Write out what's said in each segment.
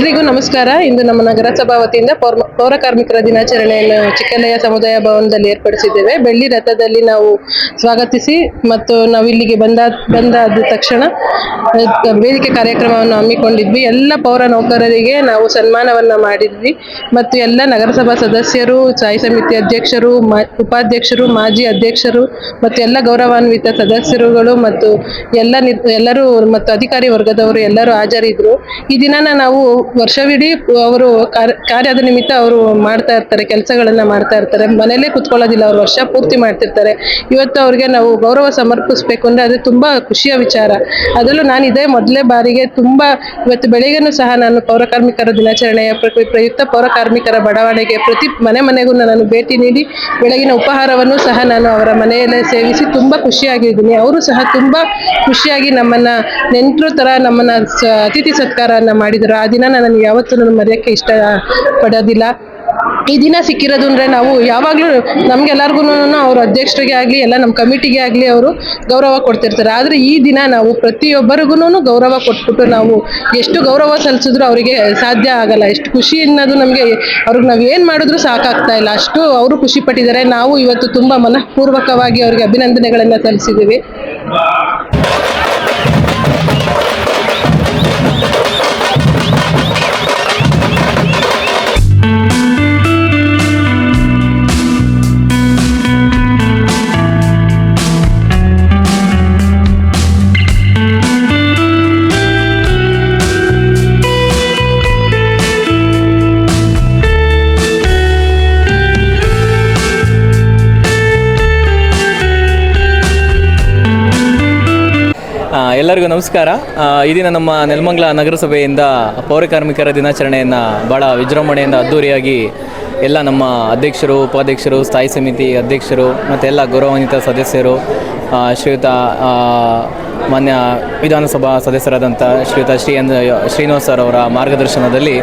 ಎಲ್ರಿಗೂ ನಮಸ್ಕಾರ. ಇಂದು ನಮ್ಮ ನಗರಸಭಾ ವತಿಯಿಂದ ಪೌರ ಕಾರ್ಮಿಕರ ದಿನಾಚರಣೆಯನ್ನು ಚಿಕ್ಕಲಯ್ಯ ಸಮುದಾಯ ಭವನದಲ್ಲಿ ಏರ್ಪಡಿಸಿದ್ದೇವೆ. ಬೆಳ್ಳಿ ರಥದಲ್ಲಿ ನಾವು ಸ್ವಾಗತಿಸಿ ಮತ್ತು ನಾವು ಇಲ್ಲಿಗೆ ಬಂದ ಬಂದಾದ ತಕ್ಷಣ ವೇದಿಕೆ ಕಾರ್ಯಕ್ರಮವನ್ನು ಹಮ್ಮಿಕೊಂಡಿದ್ವಿ. ಎಲ್ಲ ಪೌರ ನೌಕರರಿಗೆ ನಾವು ಸನ್ಮಾನವನ್ನು ಮಾಡಿದ್ವಿ. ಮತ್ತು ಎಲ್ಲ ನಗರಸಭಾ ಸದಸ್ಯರು ಸ್ಥಾಯಿ ಸಮಿತಿ ಅಧ್ಯಕ್ಷರು ಉಪಾಧ್ಯಕ್ಷರು, ಮಾಜಿ ಅಧ್ಯಕ್ಷರು ಮತ್ತು ಎಲ್ಲ ಗೌರವಾನ್ವಿತ ಸದಸ್ಯರುಗಳು ಮತ್ತು ಎಲ್ಲ ಎಲ್ಲರೂ ಮತ್ತು ಅಧಿಕಾರಿ ವರ್ಗದವರು ಎಲ್ಲರೂ ಹಾಜರಿದ್ರು. ಈ ದಿನನ ನಾವು ವರ್ಷವಿಡೀ ಅವರು ಕಾರ್ಯ- ಕಾರ್ಯದ ನಿಮಿತ್ತ ಅವರು ಮಾಡ್ತಾ ಇರ್ತಾರೆ, ಕೆಲಸಗಳನ್ನ ಮಾಡ್ತಾ ಇರ್ತಾರೆ. ಮನೆಯಲ್ಲೇ ಕುತ್ಕೊಳ್ಳೋದಿಲ್ಲ, ಅವರು ವರ್ಷ ಪೂರ್ತಿ ಮಾಡ್ತಿರ್ತಾರೆ. ಇವತ್ತು ಅವ್ರಿಗೆ ನಾವು ಗೌರವ ಸಮರ್ಪಿಸ್ಬೇಕು ಅಂದ್ರೆ ಅದು ತುಂಬಾ ಖುಷಿಯ ವಿಚಾರ. ಅದರಲ್ಲೂ ಇದೇ ಮೊದಲೇ ಬಾರಿಗೆ ತುಂಬ ಇವತ್ತು ಬೆಳಿಗ್ಗೆನೂ ಸಹ ನಾನು ಪೌರಕಾರ್ಮಿಕರ ದಿನಾಚರಣೆಯ ಪ್ರ- ಪ್ರಯುಕ್ತ ಪೌರಕಾರ್ಮಿಕರ ಬಡಾವಣೆಗೆ ಪ್ರತಿ ಮನೆ ಮನೆಗೂ ನಾನು ಭೇಟಿ ನೀಡಿ ಬೆಳಗಿನ ಉಪಹಾರವನ್ನು ಸಹ ನಾನು ಅವರ ಮನೆಯಲ್ಲೇ ಸೇವಿಸಿ ತುಂಬ ಖುಷಿಯಾಗಿದ್ದೀನಿ. ಅವರು ಸಹ ತುಂಬ ಖುಷಿಯಾಗಿ ನಮ್ಮನ್ನು ನೆಂಟರು ಥರ ನಮ್ಮನ್ನು ಅತಿಥಿ ಸತ್ಕಾರವನ್ನು ಮಾಡಿದರು. ಆ ದಿನ ನಾನು ಯಾವತ್ತೂ ನಾನು ಮರೆಯೋಕ್ಕೆ ಇಷ್ಟ ಪಡೋದಿಲ್ಲ ಈ ದಿನ ಸಿಕ್ಕಿರೋದು ಅಂದರೆ ನಾವು ಯಾವಾಗಲೂ ನಮಗೆಲ್ಲರಿಗೂ ಅವ್ರ ಅಧ್ಯಕ್ಷರಿಗೆ ಆಗಲಿ, ಎಲ್ಲ ನಮ್ಮ ಕಮಿಟಿಗೆ ಆಗಲಿ ಅವರು ಗೌರವ ಕೊಡ್ತಿರ್ತಾರೆ. ಆದರೆ ಈ ದಿನ ನಾವು ಪ್ರತಿಯೊಬ್ಬರಿಗೂ ಗೌರವ ಕೊಟ್ಬಿಟ್ಟು ನಾವು ಎಷ್ಟು ಗೌರವ ಸಲ್ಲಿಸಿದ್ರು ಅವರಿಗೆ ಸಾಧ್ಯ ಆಗಲ್ಲ. ಎಷ್ಟು ಖುಷಿ ಅನ್ನೋದು ನಮಗೆ ಅವ್ರಿಗೆ ನಾವು ಏನು ಮಾಡಿದ್ರು ಸಾಕಾಗ್ತಾ ಇಲ್ಲ. ಅಷ್ಟು ಅವರು ಖುಷಿ ಪಟ್ಟಿದ್ದಾರೆ. ನಾವು ಇವತ್ತು ತುಂಬ ಮನಃಪೂರ್ವಕವಾಗಿ ಅವರಿಗೆ ಅಭಿನಂದನೆಗಳನ್ನು ಸಲ್ಲಿಸಿದ್ದೀವಿ. ಎಲ್ಲರಿಗೂ ನಮಸ್ಕಾರ. ಈ ದಿನ ನಮ್ಮ ನೆಲಮಂಗ್ಲ ನಗರಸಭೆಯಿಂದ ಪೌರಕಾರ್ಮಿಕರ ದಿನಾಚರಣೆಯನ್ನು ಭಾಳ ವಿಜೃಂಭಣೆಯಿಂದ ಅದ್ದೂರಿಯಾಗಿ ಎಲ್ಲ ನಮ್ಮ ಅಧ್ಯಕ್ಷರು, ಉಪಾಧ್ಯಕ್ಷರು, ಸ್ಥಾಯಿ ಸಮಿತಿ ಅಧ್ಯಕ್ಷರು, ಮತ್ತು ಎಲ್ಲ ಗೌರವಾನ್ವಿತ ಸದಸ್ಯರು ಶ್ರೀಯುತ ಮಾನ್ಯ ವಿಧಾನಸಭಾ ಸದಸ್ಯರಾದಂಥ ಶ್ರೀಯುತ ಶ್ರೀ ಎನ್, ಶ್ರೀನಿವಾಸ್ ಸರ್ ಅವರ ಮಾರ್ಗದರ್ಶನದಲ್ಲಿ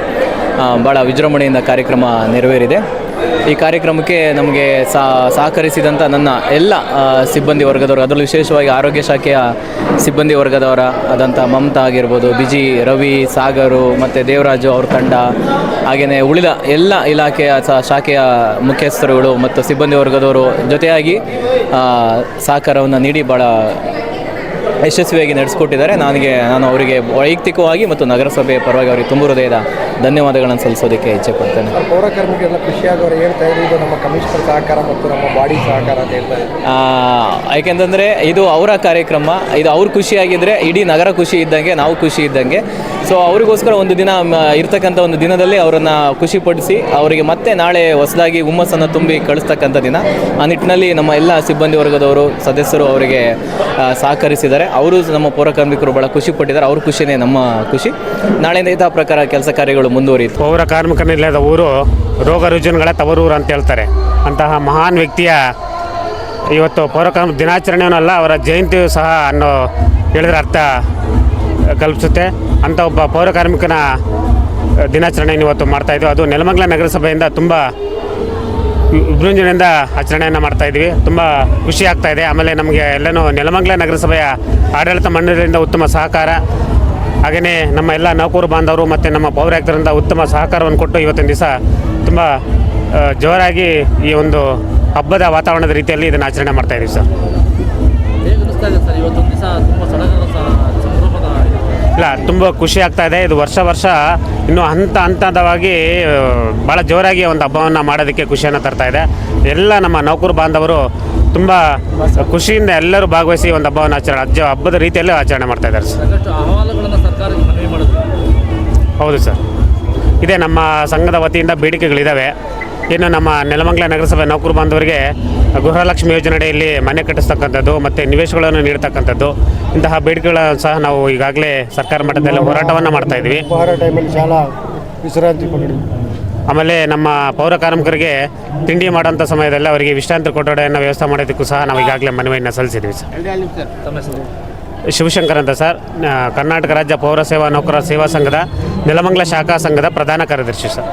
ಭಾಳ ವಿಜೃಂಭಣೆಯಿಂದ ಕಾರ್ಯಕ್ರಮ ನೆರವೇರಿದೆ. ಈ ಕಾರ್ಯಕ್ರಮಕ್ಕೆ ನಮಗೆ ಸಹಕರಿಸಿದಂಥ ನನ್ನ ಎಲ್ಲ ಸಿಬ್ಬಂದಿ ವರ್ಗದವರು, ಅದರಲ್ಲಿ ವಿಶೇಷವಾಗಿ ಆರೋಗ್ಯ ಶಾಖೆಯ ಸಿಬ್ಬಂದಿ ವರ್ಗದವರ ಆದಂಥ ಮಮತಾ ಆಗಿರ್ಬೋದು, ಬಿಜಿ ರವಿ, ಸಾಗರು, ಮತ್ತು ದೇವರಾಜು ಅವ್ರ ತಂಡ ಹಾಗೆಯೇ ಉಳಿದ ಎಲ್ಲ ಇಲಾಖೆಯ ಶಾಖೆಯ ಮುಖ್ಯಸ್ಥರುಗಳು ಮತ್ತು ಸಿಬ್ಬಂದಿ ವರ್ಗದವರು ಜೊತೆಯಾಗಿ ಸಹಕಾರವನ್ನು ನೀಡಿ ಭಾಳ ಯಶಸ್ವಿಯಾಗಿ ನಡೆಸ್ಕೊಟ್ಟಿದ್ದಾರೆ. ನನಗೆ ನಾನು ಅವರಿಗೆ ವೈಯಕ್ತಿಕವಾಗಿ ಮತ್ತು ನಗರಸಭೆಯ ಪರವಾಗಿ ಅವರಿಗೆ ತುಂಬ ಹೃದಯದ ಧನ್ಯವಾದಗಳನ್ನು ಸಲ್ಲಿಸೋದಕ್ಕೆ ಇಚ್ಛೆ ಪಡ್ತೇನೆ. ಪೌರ ಕಾರ್ಮಿಕರೆಲ್ಲ ಖುಷಿಯಾಗವ್ರು ಹೇಳ್ತಾ ಇದ್ದಾರೆ ಇದು ನಮ್ಮ ಕಮಿಷನರ್ ಸಹಕಾರ ಮತ್ತು ನಮ್ಮ ಬಾಡಿ ಸಹಕಾರ ಅಂತ ಹೇಳ್ತಾ ಇದ್ದಾರೆ ಯಾಕೆಂತಂದರೆ ಇದು ಅವರ ಕಾರ್ಯಕ್ರಮ ಇದು ಅವ್ರು ಖುಷಿಯಾಗಿದ್ದರೆ ಇಡೀ ನಗರ ಖುಷಿ ಇದ್ದಂಗೆ ನಾವು ಖುಷಿ ಇದ್ದಂಗೆ. ಸೊ ಅವರಿಗೋಸ್ಕರ ಒಂದು ದಿನ ಇರ್ತಕ್ಕಂಥ ಒಂದು ದಿನದಲ್ಲಿ ಅವರನ್ನು ಖುಷಿಪಡಿಸಿ, ಅವರಿಗೆ ಮತ್ತೆ ನಾಳೆ ಹೊಸದಾಗಿ ಹುಮ್ಮಸ್ಸನ್ನು ತುಂಬಿ ಕಳಿಸ್ತಕ್ಕಂಥ ದಿನ. ಆ ನಿಟ್ಟಿನಲ್ಲಿ ನಮ್ಮ ಎಲ್ಲ ಸಿಬ್ಬಂದಿ ವರ್ಗದವರು, ಸದಸ್ಯರು ಅವರಿಗೆ ಸಹಕರಿಸಿದ್ದಾರೆ. ಅವರು ನಮ್ಮ ಪೌರಕಾರ್ಮಿಕರು ಭಾಳ ಖುಷಿ ಪಟ್ಟಿದ್ದಾರೆ. ಅವ್ರ ಖುಷಿನೇ ನಮ್ಮ ಖುಷಿ. ನಾಳೆಯಿಂದ ಇದೇ ಪ್ರಕಾರ ಕೆಲಸ ಕಾರ್ಯಗಳು ಮುಂದುವರಿಯಿತು ಪೌರ ಕಾರ್ಮಿಕನಿಲ್ಲದ ಊರು ರೋಗ ರುಜಿನಗಳ ತವರೂರು ಅಂತ ಹೇಳ್ತಾರೆ. ಅಂತಹ ಮಹಾನ್ ವ್ಯಕ್ತಿಯ ಇವತ್ತು ಪೌರಕಾರ್ಮಿಕ ದಿನಾಚರಣೆಯನ್ನಲ್ಲ, ಅವರ ಜಯಂತಿಯೂ ಸಹ ಅನ್ನೋ ಹೇಳಿದ್ರೆ ಅರ್ಥ. ಕಲ್ಪಿಸುತ್ತೆ. ಅಂತ ಒಬ್ಬ ಪೌರ ಕಾರ್ಮಿಕನ ದಿನಾಚರಣೆಯನ್ನು ಇವತ್ತು ಮಾಡ್ತಾಯಿದ್ವಿ ಅದು ನೆಲಮಂಗಲ ನಗರಸಭೆಯಿಂದ ತುಂಬ ವಿಜೃಂಭಣೆಯಿಂದ ಆಚರಣೆಯನ್ನು ಮಾಡ್ತಾ ಇದ್ದೀವಿ ತುಂಬ ಖುಷಿ ಆಗ್ತಾ ಇದೆ. ಆಮೇಲೆ ನಮಗೆ ಎಲ್ಲನೂ ನೆಲಮಂಗಲ ನಗರಸಭೆಯ ಆಡಳಿತ ಮಂಡಳಿಯಿಂದ ಉತ್ತಮ ಸಹಕಾರ ಹಾಗೆಯೇ ನಮ್ಮ ಎಲ್ಲ ನೌಕರು ಬಾಂಧವರು ಮತ್ತು ನಮ್ಮ ಪೌರಾಯುಕ್ತರಿಂದ ಉತ್ತಮ ಸಹಕಾರವನ್ನು ಕೊಟ್ಟು ಇವತ್ತಿನ ದಿವಸ ತುಂಬ ಜೋರಾಗಿ ಈ ಒಂದು ಹಬ್ಬದ ವಾತಾವರಣದ ರೀತಿಯಲ್ಲಿ ಇದನ್ನು ಆಚರಣೆ ಮಾಡ್ತಾ ಇದ್ದೀವಿ ಸರ್. ಇಲ್ಲ ತುಂಬ ಖುಷಿ ಆಗ್ತಾ ಇದೆ. ಇದು ವರ್ಷ ವರ್ಷ ಇನ್ನು ಹಂತ ಹಂತದವಾಗಿ ಭಾಳ ಜೋರಾಗಿ ಒಂದು ಹಬ್ಬವನ್ನು ಮಾಡೋದಕ್ಕೆ ಖುಷಿಯನ್ನು ತರ್ತಾ ಇದೆ. ಎಲ್ಲ ನಮ್ಮ ನೌಕರು ಬಾಂಧವರು ತುಂಬ ಖುಷಿಯಿಂದ ಎಲ್ಲರೂ ಭಾಗವಹಿಸಿ ಒಂದು ಹಬ್ಬವನ್ನು ಆಚರಣೆ ಅಜ್ಜ ಹಬ್ಬದ ರೀತಿಯಲ್ಲಿ ಆಚರಣೆ ಮಾಡ್ತಾ ಇದ್ದಾರೆ ಸರ್. ಹೌದು ಸರ್. ಇದೇ ನಮ್ಮ ಸಂಘದ ವತಿಯಿಂದ ಬೇಡಿಕೆಗಳಿದ್ದಾವೆ ಇನ್ನು ನಮ್ಮ ನೆಲಮಂಗಲ ನಗರಸಭೆ ನೌಕರು ಬಾಂಧವರಿಗೆ ಗೃಹಲಕ್ಷ್ಮಿ ಯೋಜನೆಯಲ್ಲಿ ಮನೆ ಕಟ್ಟಿಸ್ತಕ್ಕಂಥದ್ದು ಮತ್ತು ನಿವೇಶಗಳನ್ನು ನೀಡ್ತಕ್ಕಂಥದ್ದು ಇಂತಹ ಬೇಡಿಕೆಗಳನ್ನು ಸಹ ನಾವು ಈಗಾಗಲೇ ಸರ್ಕಾರ ಮಟ್ಟದಲ್ಲಿ ಹೋರಾಟವನ್ನು ಮಾಡ್ತಾ ಇದ್ವಿ ವಿಶ್ರಾಂತಿ ಆಮೇಲೆ ನಮ್ಮ ಪೌರ ಕಾರ್ಮಿಕರಿಗೆ ತಿಂಡಿ ಮಾಡೋಂಥ ಸಮಯದಲ್ಲಿ ಅವರಿಗೆ ವಿಶ್ರಾಂತಿ ಕೊಠಡಿಯನ್ನು ವ್ಯವಸ್ಥೆ ಮಾಡೋದಕ್ಕೂ ಸಹ ನಾವು ಈಗಾಗಲೇ ಮನವಿಯನ್ನು ಸಲ್ಲಿಸಿದ್ದೀವಿ ಸರ್. ಶಿವಶಂಕರ್ ಅಂತ ಸರ್. ಕರ್ನಾಟಕ ರಾಜ್ಯ ಪೌರ ಸೇವಾ ನೌಕರ ಸೇವಾ ಸಂಘದ ನೆಲಮಂಗಲ ಶಾಖಾ ಸಂಘದ ಪ್ರಧಾನ ಕಾರ್ಯದರ್ಶಿ ಸರ್.